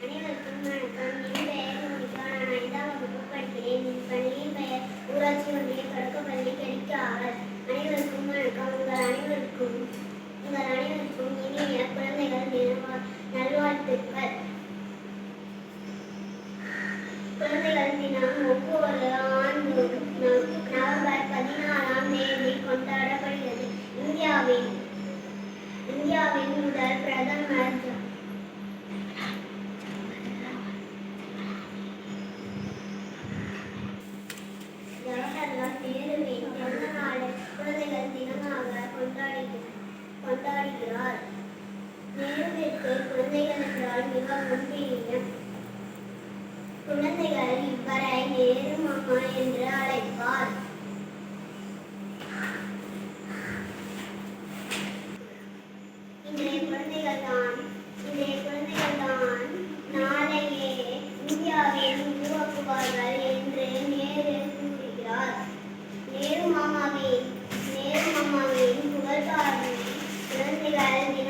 அனைவருக்கும் வணக்கம் என் பெயர் மோனிகா நான் ஐந்தாம் வகுப்பு படிக்கிறேன் பெயர் ஊராட்சி ஒன்றிய தொடக்கப்பள்ளி கெடிக்காவல் அனைவருக்கும் வணக்கம் உங்கள் அனைவருக்கும் உங்கள் அனைவருக்கும் இனிய குழந்தைகள் தின நல்வாழ்த்துக்கள் குழந்தைகள் தினம் ஒவ்வொரு ஆண்டும் நவம்பர் பதினாறாம் தேதி கொண்டாடப்படுகிறது இந்தியாவின் இந்தியாவின் முதல் பிரதமர் கொண்டாடுகிறார் நேருவிற்கு குழந்தைகள் என்றால் மிகவும் பிரியம் குழந்தைகள் இவரை நேரு மாமா என்று அழைப்பார். இன்றைய குழந்தைகள் தான் Valentine.